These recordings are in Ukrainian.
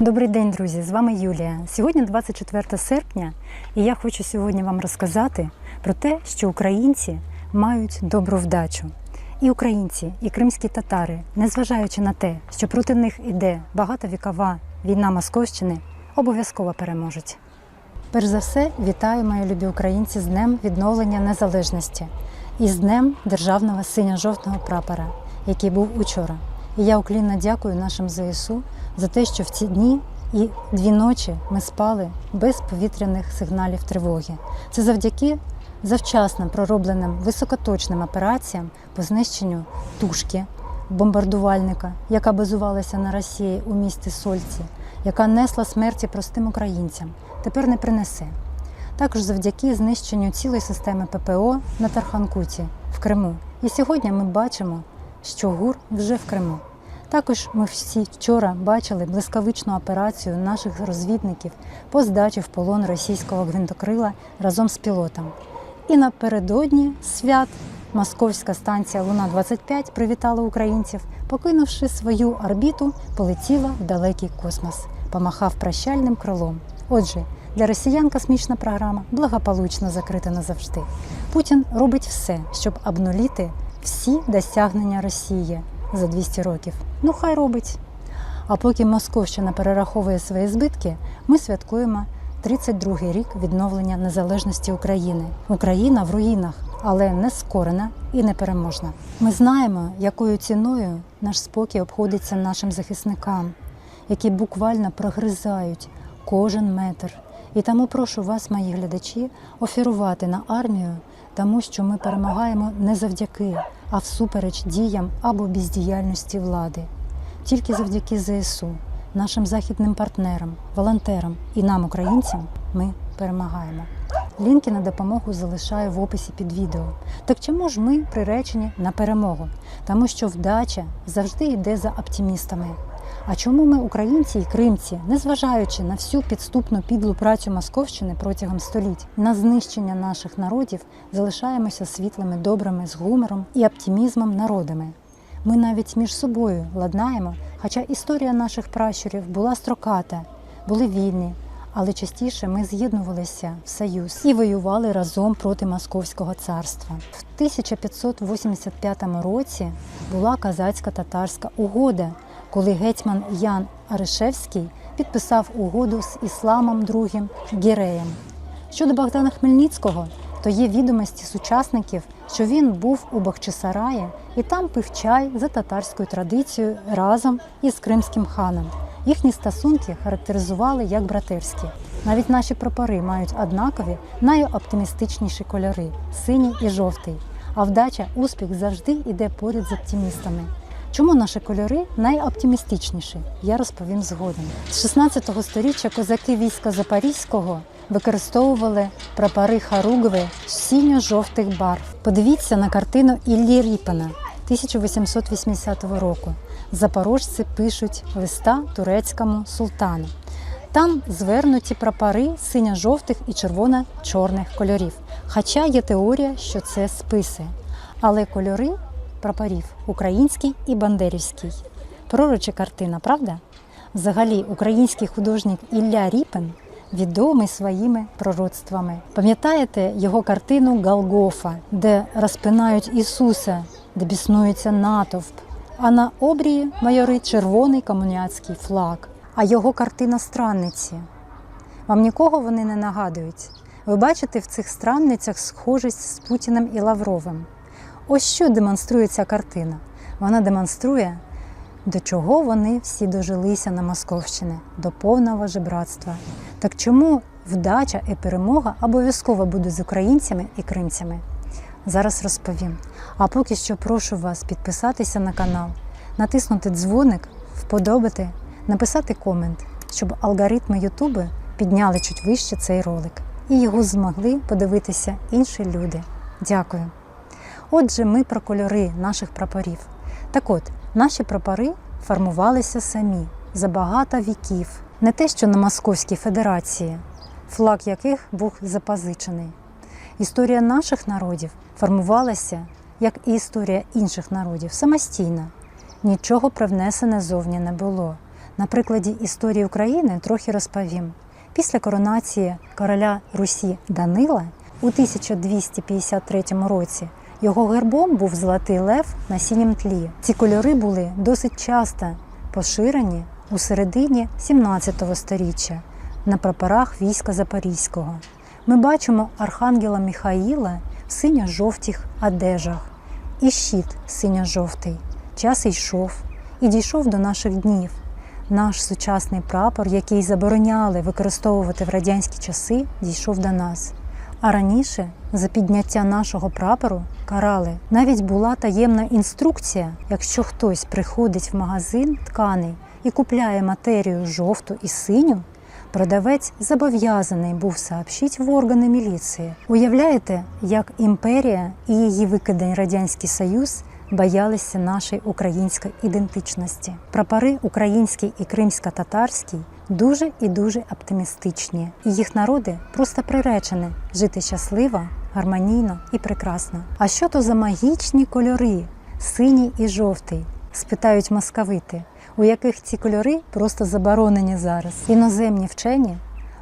Добрий день, друзі! З вами Юлія. Сьогодні 24 серпня, і я хочу сьогодні вам розказати про те, що українці мають добру вдачу. І українці, і кримські татари, незважаючи на те, що проти них іде багатовікова війна Московщини, обов'язково переможуть. Перш за все, вітаю мої любі українці з Днем відновлення незалежності і з Днем державного синьо-жовтого прапора, який був учора. І я уклінно дякую нашим ЗСУ за те, що в ці дні і дві ночі ми спали без повітряних сигналів тривоги. Це завдяки завчасно проробленим високоточним операціям по знищенню тушки бомбардувальника, яка базувалася на Росії у місті Сольці, яка несла смерті простим українцям, тепер не принесе. Також завдяки знищенню цілої системи ППО на Тарханкуті в Криму. І сьогодні ми бачимо, що ГУР вже в Криму. Також ми всі вчора бачили блискавичну операцію наших розвідників по здачі в полон російського гвинтокрила разом з пілотом. І напередодні свят московська станція Луна 25 привітала українців, покинувши свою орбіту, полетіла в далекий космос, помахав прощальним крилом. Отже, для росіян космічна програма благополучно закрита назавжди. Путін робить все, щоб обнуліти всі досягнення Росії за 200 років. Ну, хай робить. А поки Московщина перераховує свої збитки, ми святкуємо 32-й рік відновлення незалежності України. Україна в руїнах, але не скорена і непереможна. Ми знаємо, якою ціною наш спокій обходиться нашим захисникам, які буквально прогризають кожен метр. І тому прошу вас, мої глядачі, офірувати на армію, тому що ми перемагаємо не завдяки, а всупереч діям або бездіяльності влади. Тільки завдяки ЗСУ, нашим західним партнерам, волонтерам і нам, українцям, ми перемагаємо. Лінки на допомогу залишаю в описі під відео. Так чому ж ми приречені на перемогу? Тому що вдача завжди йде за оптимістами. А чому ми, українці і кримці, незважаючи на всю підступну підлу працю Московщини протягом століть, на знищення наших народів, залишаємося світлими, добрими, з гумором і оптимізмом народами? Ми навіть між собою ладнаємо, хоча історія наших пращурів була строката, були вільні, але частіше ми з'єднувалися в союз і воювали разом проти Московського царства. В 1585 році була казацько-татарська угода, коли гетьман Ян Аришевський підписав угоду з Ісламом II Гіреєм. Щодо Богдана Хмельницького, то є відомості сучасників, що він був у Бахчисараї і там пив чай за татарською традицією разом із кримським ханом. Їхні стосунки характеризували як братерські. Навіть наші прапори мають однакові найоптимістичніші кольори синій і жовтий. А вдача, успіх завжди йде поряд з оптимістами. Чому наші кольори найоптимістичніші? Я розповім згодом. З 16 століття козаки війська Запорізького використовували прапори Харугви синьо-жовтих барв. Подивіться на картину Іллі Ріпана 1880 року. Запорожці пишуть листа турецькому султану. Там звернуті прапори синьо-жовтих і червоно-чорних кольорів. Хоча є теорія, що це списи. Але кольори прапорів український і бандерівський. Пророча картина, правда? Взагалі, український художник Ілля Ріпин відомий своїми пророцтвами. Пам'ятаєте його картину Галгофа, де розпинають Ісуса, де біснується натовп, а на обрії майорить червоний комуняцький флаг, а його картина странниці. Вам нікого вони не нагадують. Ви бачите в цих странницях схожість з Путіним і Лавровим. Ось що демонструє ця картина. Вона демонструє, до чого вони всі дожилися на Московщині, до повного жебратства. Так чому вдача і перемога обов'язково будуть з українцями і кримцями? Зараз розповім. А поки що прошу вас підписатися на канал, натиснути дзвоник, вподобати, написати комент, щоб алгоритми Ютуби підняли чуть вище цей ролик і його змогли подивитися інші люди. Дякую. Отже, ми про кольори наших прапорів. Так от, наші прапори формувалися самі за багато віків, не те, що на Московській Федерації, флаг яких був запозичений. Історія наших народів формувалася, як і історія інших народів, самостійно. Нічого привнесене зовні не було. На прикладі історії України трохи розповім. Після коронації короля Русі Данила у 1253 році його гербом був золотий лев на синім тлі. Ці кольори були досить часто поширені у середині 17 століття на прапорах війська Запорізького. Ми бачимо архангела Михаїла в синьо-жовтих одежах і щит синьо-жовтий. Час йшов і дійшов до наших днів. Наш сучасний прапор, який забороняли використовувати в радянські часи, дійшов до нас. А раніше за підняття нашого прапору карали. Навіть була таємна інструкція, якщо хтось приходить в магазин тканий і купляє матерію жовту і синю, продавець зобов'язаний був сообщити в органи міліції. Уявляєте, як імперія і її викидень Радянський Союз боялися нашої української ідентичності. Прапори український і кримсько-татарський дуже і дуже оптимістичні, і їх народи просто приречені жити щасливо, гармонійно і прекрасно. А що то за магічні кольори синій і жовтий? спитають московити, у яких ці кольори просто заборонені зараз. Іноземні вчені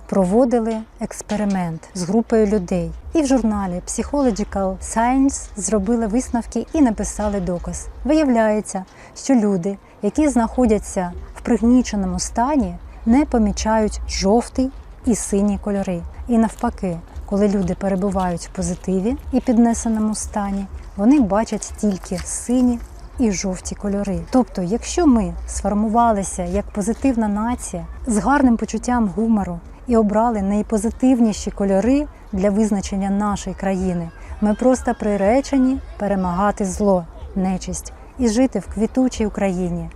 проводили експеримент з групою людей. І в журналі Psychological Science зробили висновки і написали доказ. Виявляється, що люди, які знаходяться в пригніченому стані, не помічають жовтий і синій кольори. І навпаки, коли люди перебувають в позитиві і піднесеному стані, вони бачать тільки сині і жовті кольори. Тобто, якщо ми сформувалися як позитивна нація з гарним почуттям гумору і обрали найпозитивніші кольори для визначення нашої країни, ми просто приречені перемагати зло, нечисть і жити в квітучій Україні.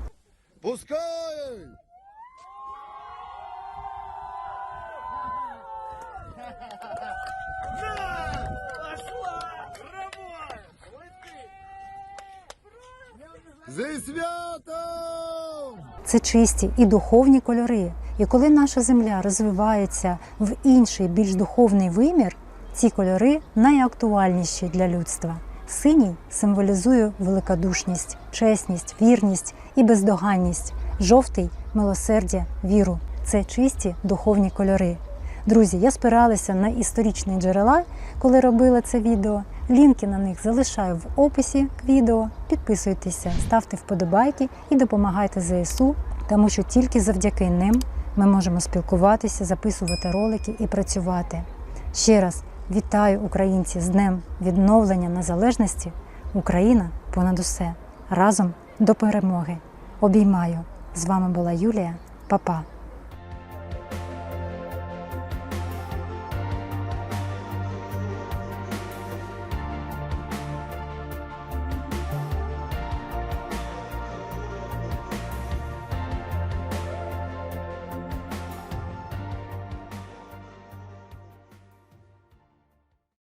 Пускай! Зі святом! Це чисті і духовні кольори. І коли наша земля розвивається в інший, більш духовний вимір, ці кольори найактуальніші для людства. Синій символізує великодушність, чесність, вірність і бездоганність. Жовтий милосердя, віру. Це чисті духовні кольори. Друзі, я спиралася на історичні джерела, коли робила це відео. Лінки на них залишаю в описі к відео. Підписуйтеся, ставте вподобайки і допомагайте ЗСУ, тому що тільки завдяки ним ми можемо спілкуватися, записувати ролики і працювати. Ще раз вітаю українці з Днем відновлення незалежності. Україна понад усе. Разом до перемоги. Обіймаю. З вами була Юлія. Па-па.